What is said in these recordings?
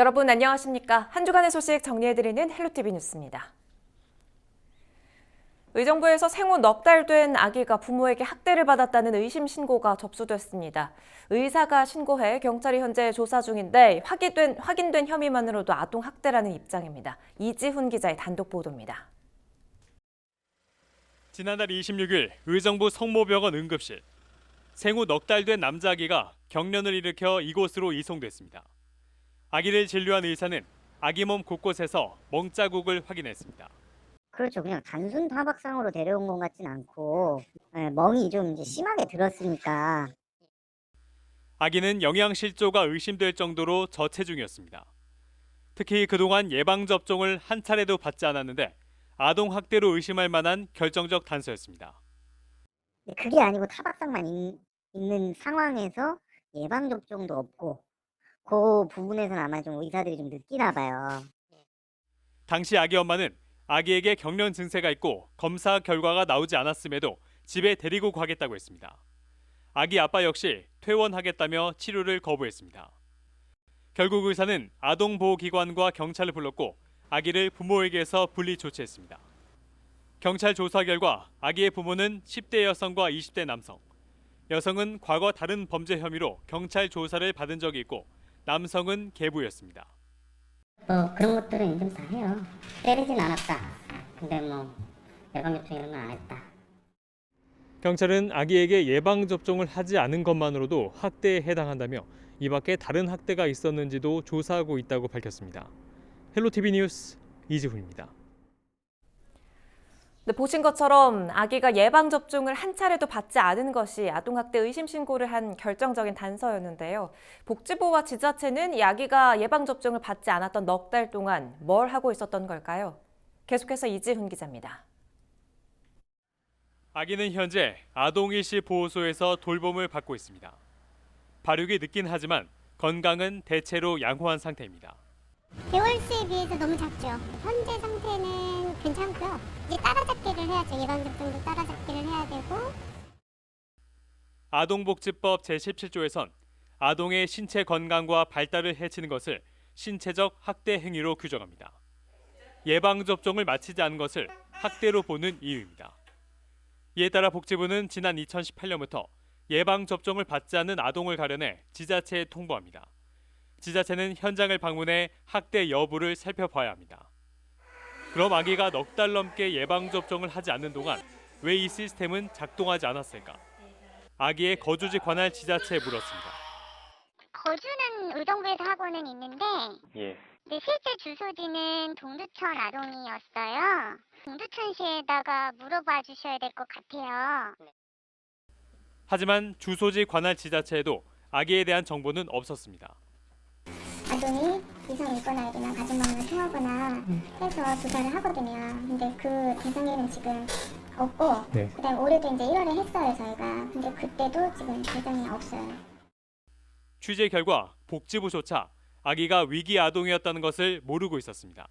여러분 안녕하십니까? 한 주간의 소식 정리해드리는 헬로티비 뉴스입니다. 의정부에서 생후 넉 달 된 아기가 부모에게 학대를 받았다는 의심 신고가 접수됐습니다. 의사가 신고해 경찰이 현재 조사 중인데 확인된, 확인된 혐의만으로도 아동 학대라는 입장입니다. 이지훈 기자의 단독 보도입니다. 지난달 26일 의정부 성모병원 응급실 생후 넉 달 된 남자 아기가 경련을 일으켜 이곳으로 이송됐습니다. 아기를 진료한 의사는 아기 몸 곳곳에서 멍자국을 확인했습니다. 그렇죠. 그냥 단순 타박상으로 데려온 것 같진 않고 예, 멍이 좀 이제 심하게 들었으니까 아기는 영양실조가 의심될 정도로 저체중이었습니다. 특히 그동안 예방 접종을 한 차례도 받지 않았는데 아동 학대로 의심할 만한 결정적 단서였습니다. 그게 아니고 타박상만 있, 있는 상황에서 예방 접종도 없고 그 부분에서는 아마 좀 의사들이 좀 느끼나 봐요. 당시 아기 엄마는 아기에게 경련 증세가 있고 검사 결과가 나오지 않았음에도 집에 데리고 가겠다고 했습니다. 아기 아빠 역시 퇴원하겠다며 치료를 거부했습니다. 결국 의사는 아동보호기관과 경찰을 불렀고 아기를 부모에게서 분리 조치했습니다. 경찰 조사 결과 아기의 부모는 10대 여성과 20대 남성. 여성은 과거 다른 범죄 혐의로 경찰 조사를 받은 적이 있고 남성은 계부였습니다. 뭐 그런 것들은 인정 다 해요. 때리진 않았다. 근데 뭐 예방 접종 이런 건 안 했다. 경찰은 아기에게 예방 접종을 하지 않은 것만으로도 학대에 해당한다며 이 밖에 다른 학대가 있었는지도 조사하고 있다고 밝혔습니다. 헬로티비 뉴스 이지훈입니다. 네, 보신 것처럼 아기가 예방 접종을 한 차례도 받지 않은 것이 아동학대 의심 신고를 한 결정적인 단서였는데요. 복지부와 지자체는 이 아기가 예방 접종을 받지 않았던 넉 달 동안 뭘 하고 있었던 걸까요? 계속해서 이지훈 기자입니다. 아기는 현재 아동일시 보호소에서 돌봄을 받고 있습니다. 발육이 늦긴 하지만 건강은 대체로 양호한 상태입니다. 개월수에 비해서 너무 작죠. 현재 상태는 괜찮고요. 이제 따라잡기를 해야죠. 예방접종도 따라잡기를 해야 되고 아동복지법 제17조에선 아동의 신체 건강과 발달을 해치는 것을 신체적 학대 행위로 규정합니다. 예방 접종을 마치지 않은 것을 학대로 보는 이유입니다. 이에 따라 복지부는 지난 2018년부터 예방 접종을 받지 않는 아동을 가려내 지자체에 통보합니다. 지자체는 현장을 방문해 학대 여부를 살펴봐야 합니다. 그럼 아기가 넉 달 넘게 예방 접종을 하지 않는 동안 왜 이 시스템은 작동하지 않았을까? 아기의 거주지 관할 지자체에 물었습니다. 거주는 의정부에서 하고는 있는데 예. 근데 실제 주소지는 동두천 아동이었어요. 동두천시에다가 물어봐 주셔야 될 것 같아요. 하지만 주소지 관할 지자체에도 아기에 대한 정보는 없었습니다. 아동이 이성이 있거나 아니면 가족망을 통하거나 해서 조사를 하거든요. 근데 그 대상에는 지금 없고 네. 그다음 올해도 이제 1월에 했어요 저희가. 근데 그때도 지금 대상이 없어요. 취재 결과 복지부조차 아기가 위기 아동이었다는 것을 모르고 있었습니다.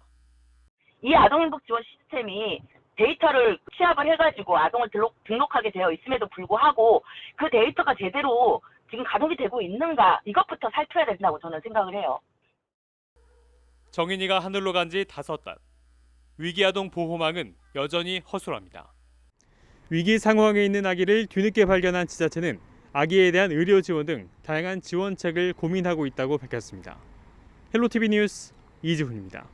이 아동행복 지원 시스템이 데이터를 취합을 해가지고 아동을 등록, 등록하게 되어 있음에도 불구하고 그 데이터가 제대로 지금 가동이 되고 있는가 이것부터 살펴야 된다고 저는 생각을 해요. 정인이가 하늘로 간 지 다섯 달. 위기 아동 보호망은 여전히 허술합니다. 위기 상황에 있는 아기를 뒤늦게 발견한 지자체는 아기에 대한 의료 지원 등 다양한 지원책을 고민하고 있다고 밝혔습니다. 헬로티비 뉴스 이지훈입니다.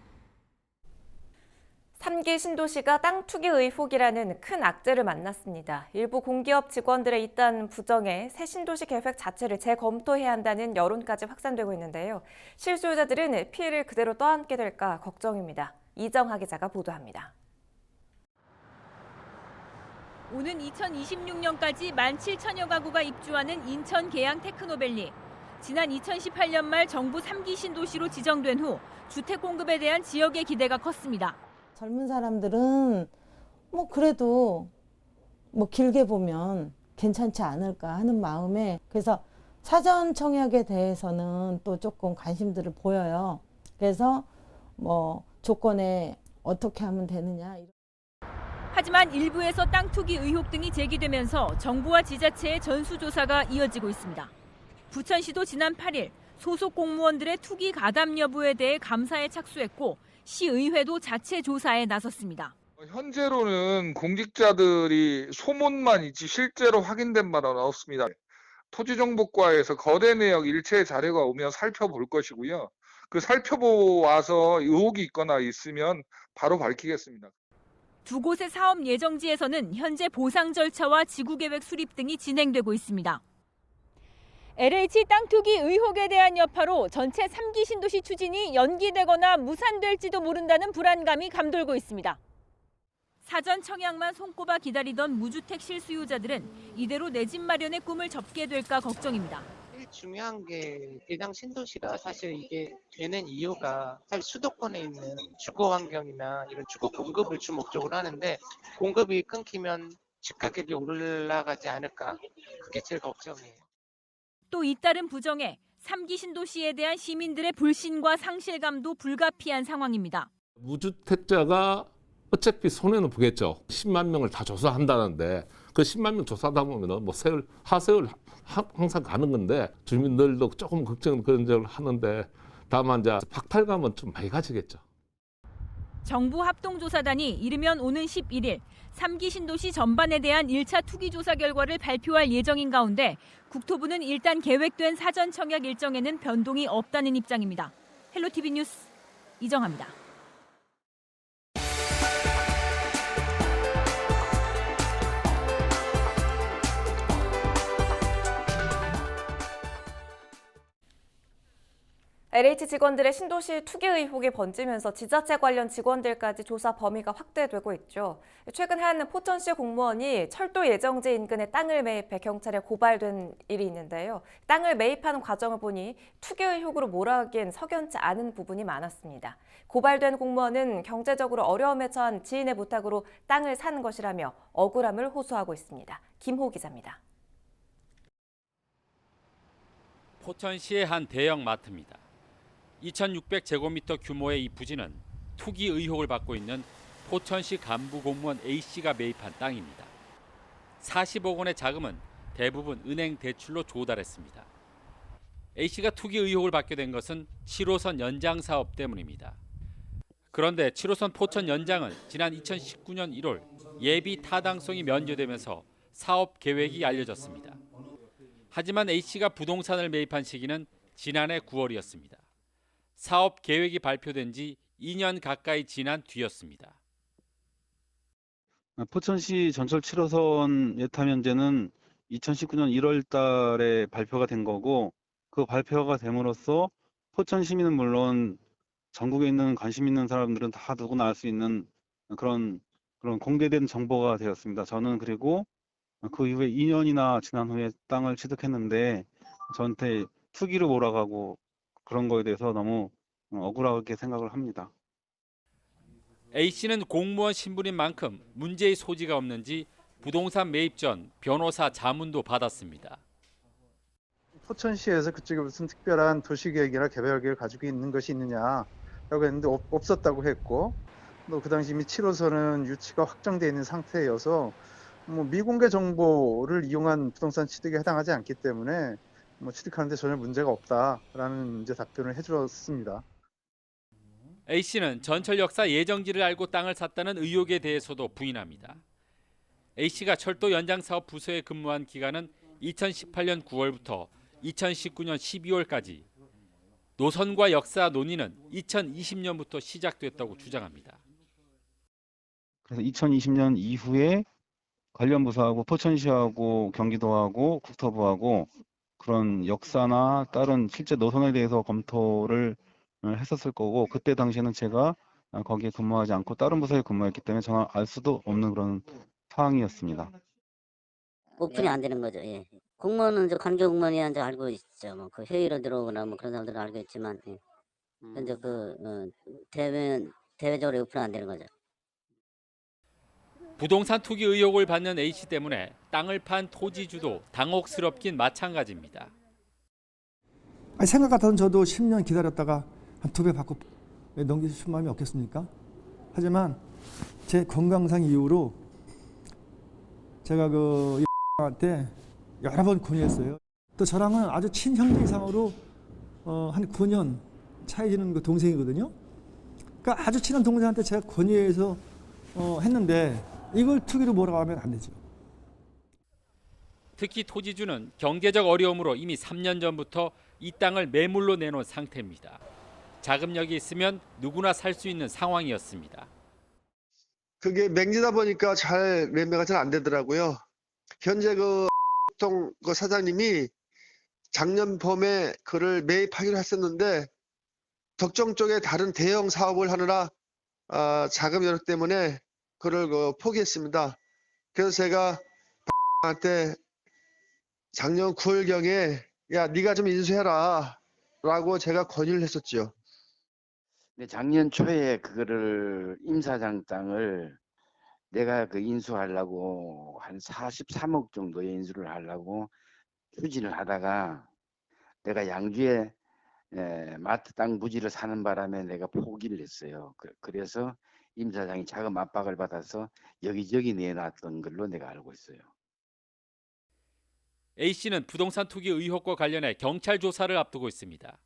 3기 신도시가 땅 투기 의혹이라는 큰 악재를 만났습니다. 일부 공기업 직원들의 잇단 부정에 새 신도시 계획 자체를 재검토해야 한다는 여론까지 확산되고 있는데요. 실수요자들은 피해를 그대로 떠안게 될까 걱정입니다. 이정하 기자가 보도합니다. 오는 2026년까지 17,000여 가구가 입주하는 인천 계양 테크노밸리. 지난 2018년 말 정부 3기 신도시로 지정된 후 주택 공급에 대한 지역의 기대가 컸습니다. 젊은 사람들은 뭐 그래도 뭐 길게 보면 괜찮지 않을까 하는 마음에 그래서 사전 청약에 대해서는 또 조금 관심들을 보여요. 그래서 뭐 조건에 어떻게 하면 되느냐. 하지만 일부에서 땅 투기 의혹 등이 제기되면서 정부와 지자체의 전수조사가 이어지고 있습니다. 부천시도 지난 8일 소속 공무원들의 투기 가담 여부에 대해 감사에 착수했고 시의회도 자체 조사에 나섰습니다. 현재로는 공직자들이 소문만 있지 실제로 확인된 바는 없습니다. 토지정보과에서 거래 내역 일체 자료가 오면 살펴볼 것이고요. 그 살펴보아서 의혹이 있거나 있으면 바로 밝히겠습니다. 두 곳의 사업 예정지에서는 현재 보상 절차와 지구계획 수립 등이 진행되고 있습니다. LH 땅 투기 의혹에 대한 여파로 전체 3기 신도시 추진이 연기되거나 무산될지도 모른다는 불안감이 감돌고 있습니다. 사전 청약만 손꼽아 기다리던 무주택 실수요자들은 이대로 내 집 마련의 꿈을 접게 될까 걱정입니다. 중요한 게 대장 신도시가 사실 이게 되는 이유가 사실 수도권에 있는 주거 환경이나 이런 주거 공급을 주 목적으로 하는데 공급이 끊기면 집 가격이 올라가지 않을까 그게 제일 걱정이에요. 또 잇따른 부정에 3기 신도시에 대한 시민들의 불신과 상실감도 불가피한 상황입니다. 무주택자가 어차피 손해는 보겠죠. 10만 명을 다 조사한다는데 그 10만 명 조사하다 보면은 뭐 세월 하세월 하- 항상 가는 건데 주민들도 조금 걱정 그런 점을 하는데 다만 이제 박탈감은 좀 많이 가지겠죠. 정부 합동조사단이 이르면 오는 11일 3기 신도시 전반에 대한 1차 투기 조사 결과를 발표할 예정인 가운데 국토부는 일단 계획된 사전 청약 일정에는 변동이 없다는 입장입니다. 헬로티비 뉴스 이정합니다. LH 직원들의 신도시 투기 의혹이 번지면서 지자체 관련 직원들까지 조사 범위가 확대되고 있죠. 최근 한 포천시 공무원이 철도 예정지 인근에 땅을 매입해 경찰에 고발된 일이 있는데요. 땅을 매입하는 과정을 보니 투기 의혹으로 몰아가기엔 석연치 않은 부분이 많았습니다. 고발된 공무원은 경제적으로 어려움에 처한 지인의 부탁으로 땅을 산 것이라며 억울함을 호소하고 있습니다. 김호 기자입니다. 포천시의 한 대형 마트입니다. 2,600제곱미터 규모의 이 부지는 투기 의혹을 받고 있는 포천시 간부 공무원 A씨가 매입한 땅입니다. 40억 원의 자금은 대부분 은행 대출로 조달했습니다. A씨가 투기 의혹을 받게 된 것은 7호선 연장 사업 때문입니다. 그런데 7호선 포천 연장은 지난 2019년 1월 예비 타당성이 면제되면서 사업 계획이 알려졌습니다. 하지만 A씨가 부동산을 매입한 시기는 지난해 9월이었습니다. 사업 계획이 발표된 지 2년 가까이 지난 뒤였습니다. 포천시 전철 7호선 예타면제는 2019년 1월 달에 발표가 된 거고 그 발표가 됨으로써 포천 시민은 물론 전국에 있는 관심 있는 사람들은 다 누구나 알 수 있는 그런 그런 공개된 정보가 되었습니다. 저는 그리고 그 이후에 2년이나 지난 후에 땅을 취득했는데 저한테 투기로 몰아가고 그런 거에 대해서 너무 억울하게 생각을 합니다. A씨는 공무원 신분인 만큼 문제의 소지가 없는지 부동산 매입 전 변호사 자문도 받았습니다. 포천시에서 그쪽에 무슨 특별한 도시계획이나 개발계획을 가지고 있는 것이 있느냐라고 했는데 없, 없었다고 했고 또 그 당시 이미 7호선은 유치가 확정되어 있는 상태여서 뭐 미공개 정보를 이용한 부동산 취득에 해당하지 않기 때문에 뭐 취득하는데 전혀 문제가 없다라는 이제 답변을 해주었습니다. A씨는 전철 역사 예정지를 알고 땅을 샀다는 의혹에 대해서도 부인합니다. A씨가 철도 연장 사업 부서에 근무한 기간은 2018년 9월부터 2019년 12월까지 노선과 역사 논의는 2020년부터 시작됐다고 주장합니다. 그래서 2020년 이후에 관련 부서하고 포천시하고 경기도하고 국토부하고 그런 역사나 다른 실제 노선에 대해서 검토를 어, 했었을 거고 그때 당시에는 제가 어, 거기에 근무하지 않고 다른 부서에 근무했기 때문에 저는 알 수도 없는 그런 상황이었습니다. 오픈이 안 되는 거죠. 예. 공무원은 저 간교 공무원이야 이제 알고 있죠. 뭐 그 회의로 들어오거나 뭐 그런 사람들은 알고 있지만 예. 현재 그 어, 대외 대외적으로 오픈 안 되는 거죠. 부동산 투기 의혹을 받는 A씨 때문에 땅을 판 토지주도 당혹스럽긴 마찬가지입니다. 생각 같아서는 저도 10년 기다렸다가 한 두 배 받고 수 마음이 없겠습니까? 하지만 제 건강상 이유로 제가 그 한테 여러 번 건의했어요. 또 저랑은 아주 친형제 이상으로 어, 한 9년 차이 지는 그 동생이거든요. 그러니까 아주 친한 동생한테 제가 권유해서 어, 했는데 이걸 투기로 뭐라고 하면 안 되죠. 특히 토지주는 경제적 어려움으로 이미 3년 전부터 이 땅을 매물로 내놓은 상태입니다. 자금력이 있으면 누구나 살 수 있는 상황이었습니다. 그게 맹지다 보니까 잘 매매가 잘 안 되더라고요. 현재 그동그 사장님이 작년 봄에 그를 매입하기로 했었는데 덕정 쪽에 다른 대형 사업을 하느라 아, 자금 여력 때문에 그를 그 포기했습니다. 그래서 제가 한테 작년 9월경에 야 네가 좀 인수해라 라고 제가 건의를 했었죠. 근데 작년 초에 그거를 임사장 땅을 내가 그 인수하려고 한 43억 정도의 인수를 하려고 추진을 하다가 내가 양주에 에, 마트 땅 부지를 사는 바람에 내가 포기를 했어요. 그- 그래서 임 사장이 자금 압박을 받아서 여기저기 내놨던 걸로 내가 알고 있어요. A 씨는 부동산 투기 의혹과 관련해 경찰 조사를 앞두고 있습니다.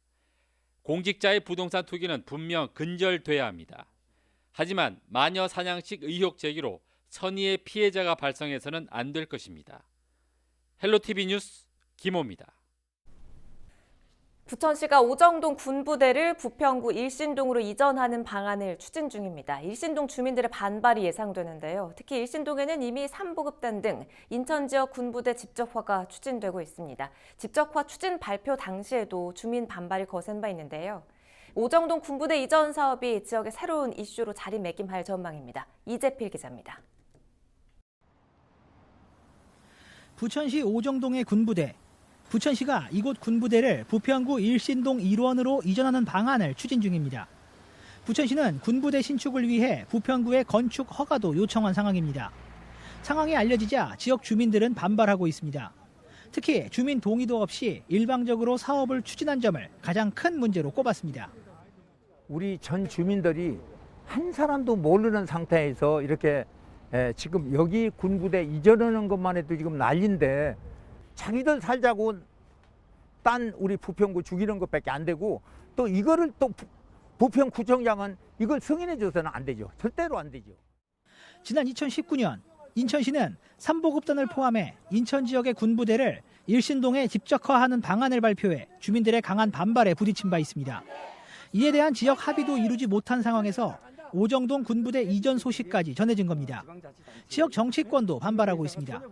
공직자의 부동산 투기는 분명 근절돼야 합니다. 하지만 마녀 사냥식 의혹 제기로 선의의 피해자가 발생해서는 안 될 것입니다. 헬로티비 뉴스 김호입니다. 부천시가 오정동 군부대를 부평구 일신동으로 이전하는 방안을 추진 중입니다. 일신동 주민들의 반발이 예상되는데요. 특히 일신동에는 이미 3보급단 등 인천 지역 군부대 집적화가 추진되고 있습니다. 집적화 추진 발표 당시에도 주민 반발이 거센 바 있는데요. 오정동 군부대 이전 사업이 지역의 새로운 이슈로 자리매김할 전망입니다. 이재필 기자입니다. 부천시 오정동의 군부대. 부천시가 이곳 군부대를 부평구 일신동 일원으로 이전하는 방안을 추진 중입니다. 부천시는 군부대 신축을 위해 부평구에 건축 허가도 요청한 상황입니다. 상황이 알려지자 지역 주민들은 반발하고 있습니다. 특히 주민 동의도 없이 일방적으로 사업을 추진한 점을 가장 큰 문제로 꼽았습니다. 우리 전 주민들이 한 사람도 모르는 상태에서 이렇게 에, 지금 여기 군부대 이전하는 것만 해도 지금 난리인데 자기들 살자고 딴 우리 부평구 죽이는 것밖에 안 되고 또 이거를 또 부- 부평구청장은 이걸 승인해 줘서는 안 되죠. 절대로 안 되죠. 지난 2019년 인천시는 삼보급단을 포함해 인천 지역의 군부대를 일신동에 집적화하는 방안을 발표해 주민들의 강한 반발에 부딪힌 바 있습니다. 이에 대한 지역 합의도 이루지 못한 상황에서 오정동 군부대 이전 소식까지 전해진 겁니다. 지역 정치권도 반발하고 있습니다.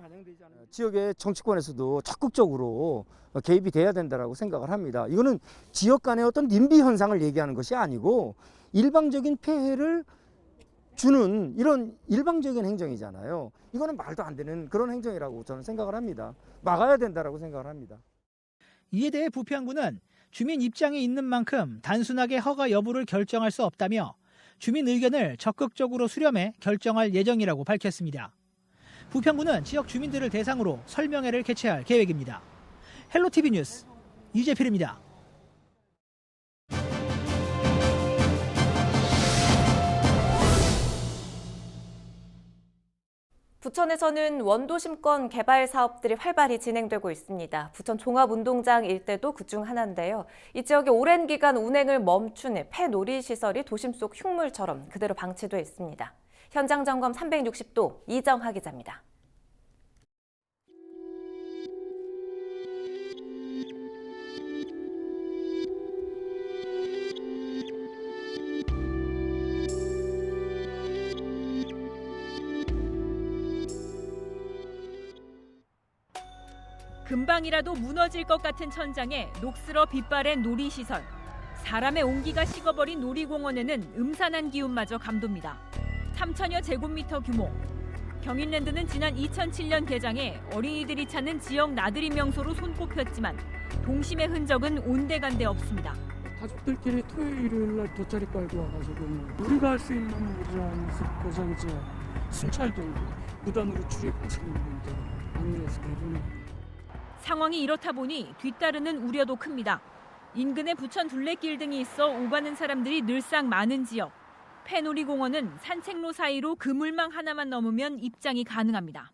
지역의 정치권에서도 적극적으로 개입이 돼야 된다라고 생각을 합니다. 이거는 지역 간의 어떤 님비 현상을 얘기하는 것이 아니고 일방적인 폐해를 주는 이런 일방적인 행정이잖아요. 이거는 말도 안 되는 그런 행정이라고 저는 생각을 합니다. 막아야 된다라고 생각을 합니다. 이에 대해 부평구는 주민 입장이 있는 만큼 단순하게 허가 여부를 결정할 수 없다며 주민 의견을 적극적으로 수렴해 결정할 예정이라고 밝혔습니다. 부평구는 지역 주민들을 대상으로 설명회를 개최할 계획입니다. 헬로티비 뉴스 이재필입니다. 부천에서는 원도심권 개발 사업들이 활발히 진행되고 있습니다. 부천 종합운동장 일대도 그중 하나인데요. 이 지역에 오랜 기간 운행을 멈춘 폐놀이 시설이 도심 속 흉물처럼 그대로 방치돼 있습니다. 현장 점검 360도 이정하 기자입니다. 금방이라도 무너질 것 같은 천장에 녹슬어 빛바랜 놀이시설. 사람의 온기가 식어버린 놀이공원에는 음산한 기운마저 감돕니다. 3천여 제곱미터 규모. 경인랜드는 지난 2007년 개장해 어린이들이 찾는 지역 나들이 명소로 손꼽혔지만 동심의 흔적은 온데간데 없습니다. 가족들끼리 토요일 일요일 날 돗자리 깔고 와가지고 우리가 할 수 있는 곳은 이제 순찰도 무단으로 출입하시는 분들 아무래도 대부분 상황이 이렇다 보니 뒤따르는 우려도 큽니다. 인근에 부천 둘레길 등이 있어 오가는 사람들이 늘상 많은 지역. 폐놀이 공원은 산책로 사이로 그물망 하나만 넘으면 입장이 가능합니다.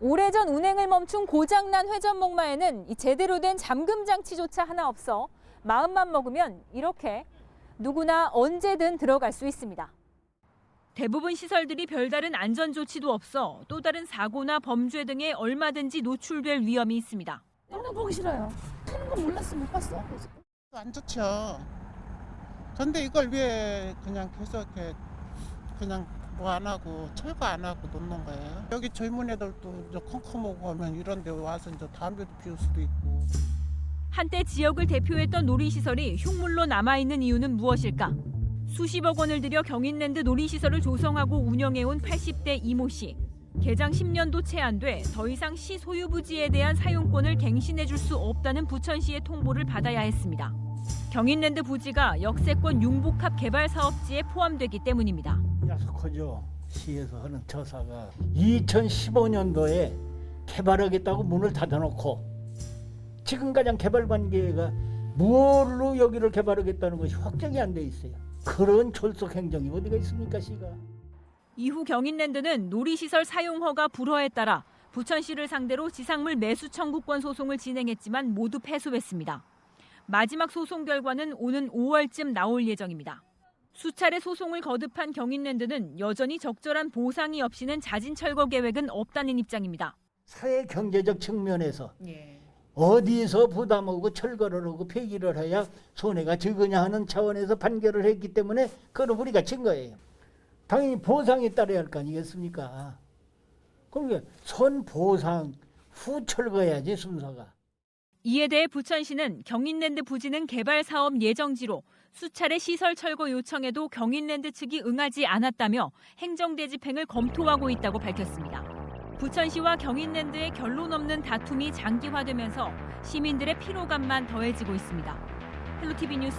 오래전 운행을 멈춘 고장난 회전 목마에는 이 제대로 된 잠금 장치조차 하나 없어 마음만 먹으면 이렇게 누구나 언제든 들어갈 수 있습니다. 대부분 시설들이 별다른 안전 조치도 없어 또 다른 사고나 범죄 등에 얼마든지 노출될 위험이 있습니다. 너무 보기 싫어요. 하는 건 몰랐어 못 봤어. 안 좋죠. 근데 이걸 왜 그냥 계속 그냥 뭐 안 하고 철거 안 하고 놓는 거예요? 여기 젊은 애들도 이제 컴컴하고 하면 이런 데 와서 이제 담배도 피울 수도 있고. 한때 지역을 대표했던 놀이시설이 흉물로 남아있는 이유는 무엇일까? 수십억 원을 들여 경인랜드 놀이시설을 조성하고 운영해온 80대 이모 씨. 개장 10년도 채 안 돼 더 이상 시 소유 부지에 대한 사용권을 갱신해줄 수 없다는 부천시의 통보를 받아야 했습니다. 경인랜드 부지가 역세권 융복합 개발 사업지에 포함되기 때문입니다. 약속하죠. 시에서 하는 처사가 2015년도에 개발하겠다고 문을 닫아놓고 지금 가장 개발 관계가 무엇로 여기를 개발하겠다는 것이 확정이 안 돼 있어요. 그런 졸속 행정이 어디가 있습니까, 시가? 이후 경인랜드는 놀이시설 사용 허가 불허에 따라 부천시를 상대로 지상물 매수 청구권 소송을 진행했지만 모두 패소했습니다. 마지막 소송 결과는 오는 5월쯤 나올 예정입니다. 수차례 소송을 거듭한 경인랜드는 여전히 적절한 보상이 없이는 자진 철거 계획은 없다는 입장입니다. 사회 경제적 측면에서 어디서 부담하고 철거를 하고 폐기를 해야 손해가 적으냐 하는 차원에서 판결을 했기 때문에 그걸 우리가 친 거예요. 당연히 보상에 따라야 할 거 아니겠습니까? 그러니까 선 보상 후 철거해야지 순서가. 이에 대해 부천시는 경인랜드 부지는 개발 사업 예정지로 수차례 시설 철거 요청에도 경인랜드 측이 응하지 않았다며 행정대 집행을 검토하고 있다고 밝혔습니다. 부천시와 경인랜드의 결론 없는 다툼이 장기화되면서 시민들의 피로감만 더해지고 있습니다. 헬로티비 뉴스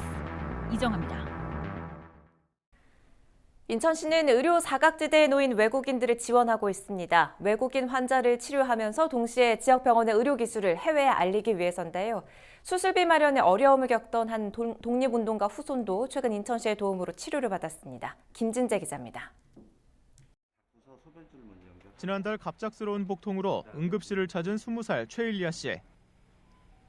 이정합니다. 인천시는 의료 사각지대에 놓인 외국인들을 지원하고 있습니다. 외국인 환자를 치료하면서 동시에 지역 병원의 의료 기술을 해외에 알리기 위해서인데요. 수술비 마련에 어려움을 겪던 한 독립운동가 후손도 최근 인천시의 도움으로 치료를 받았습니다. 김진재 기자입니다. 지난달 갑작스러운 복통으로 응급실을 찾은 20살 최일리아 씨.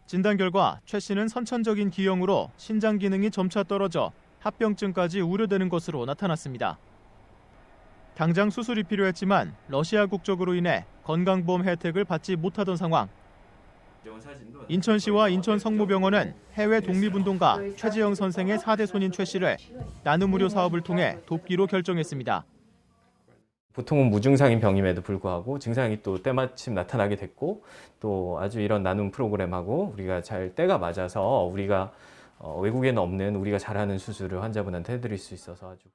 진단 결과 최 씨는 선천적인 기형으로 신장 기능이 점차 떨어져 합병증까지 우려되는 것으로 나타났습니다. 당장 수술이 필요했지만 러시아 국적으로 인해 건강보험 혜택을 받지 못하던 상황. 인천시와 인천성모병원은 해외 독립운동가 최지영 선생의 4대 손인 최 씨를 나눔 의료 사업을 통해 돕기로 결정했습니다. 보통은 무증상인 병임에도 불구하고 증상이 또 때마침 나타나게 됐고 또 아주 이런 나눔 프로그램하고 우리가 잘 때가 맞아서 우리가 어, 외국에는 없는 우리가 잘하는 수술을 환자분한테 해드릴 수 있어서 아주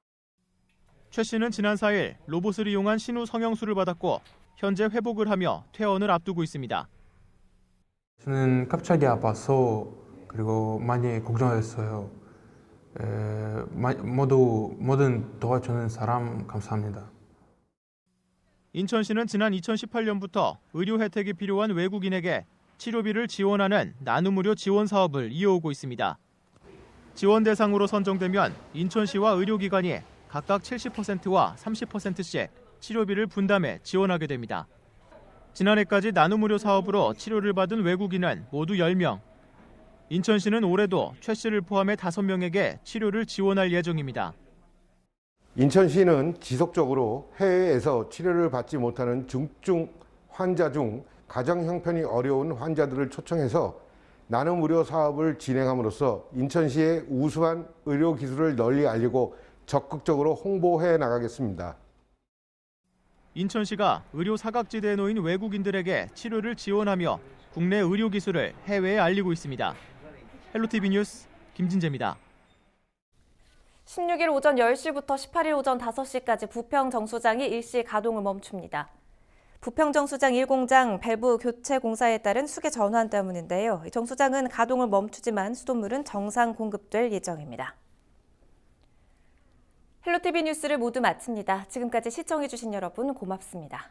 최 씨는 지난 4일 로봇을 이용한 신우 성형수를 받았고 현재 회복을 하며 퇴원을 앞두고 있습니다. 저는 갑자기 아파서 그리고 많이 걱정했어요. 에, 마, 모두 모든 도와주는 사람 감사합니다. 인천시는 지난 2018년부터 의료 혜택이 필요한 외국인에게 치료비를 지원하는 나눔 의료 지원 사업을 이어오고 있습니다. 지원 대상으로 선정되면 인천시와 의료기관이 각각 70%와 30%씩 치료비를 분담해 지원하게 됩니다. 지난해까지 나눔 의료 사업으로 치료를 받은 외국인은 모두 10명. 인천시는 올해도 최 씨를 포함해 5명에게 치료를 지원할 예정입니다. 인천시는 지속적으로 해외에서 치료를 받지 못하는 중증 환자 중 가정 형편이 어려운 환자들을 초청해서 나눔 의료 사업을 진행함으로써 인천시의 우수한 의료 기술을 널리 알리고 적극적으로 홍보해 나가겠습니다. 인천시가 의료 사각지대에 놓인 외국인들에게 치료를 지원하며 국내 의료 기술을 해외에 알리고 있습니다. 헬로티비 뉴스 김진재입니다. 16일 오전 10시부터 18일 오전 5시까지 부평 정수장이 일시 가동을 멈춥니다. 부평 정 수장 1공장 밸브 교체 공사에 따른 수계 전환 때문인데요. 정 수장은 가동을 멈추지만 수돗물은 정상 공급될 예정입니다. 헬로티비 뉴스를 모두 마칩니다. 지금까지 시청해주신 여러분 고맙습니다.